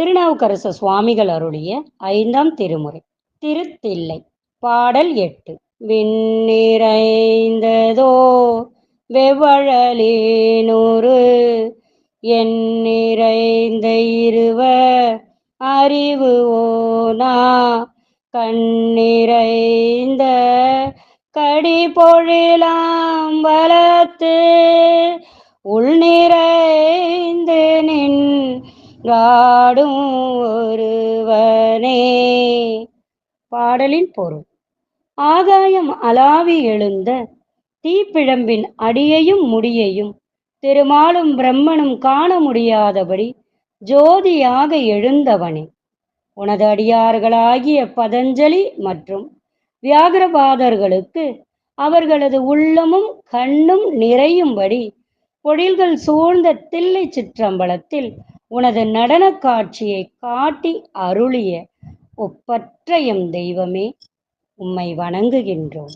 திருநாவுக்கரசு சுவாமிகள் அருளிய ஐந்தாம் திருமுறை. திருத்தில்லை. பாடல் எட்டு. விண்ணிறைந்ததோ வெவ்வழலேனொரு என் நிறைந்த இருவ அறிவு ஓனா. கண்ணிறைந்த கடி பொழிலாம் வளத்து உள்நிறைந்து நின் காடும் ஒருவனே. பாடலின் பொருள். ஆகாயம் அலாவி எழுந்த தீப்பிழம்பின் அடியையும் முடியையும் திருமாலும் பிரம்மனும் காண முடியாதபடி ஜோதியாக எழுந்தவனே. உனது அடியார்களாகிய பதஞ்சலி மற்றும் வியாகரபாதர்களுக்கு அவர்களது உள்ளமும் கண்ணும் நிறையும்படி பொழில்கள் சூழ்ந்த தில்லை சிற்றம்பலத்தில் உனது நடனக் காட்சியை காட்டி அருளிய ஒப்பற்ற எம் தெய்வமே உம்மை வணங்குகின்றோம்.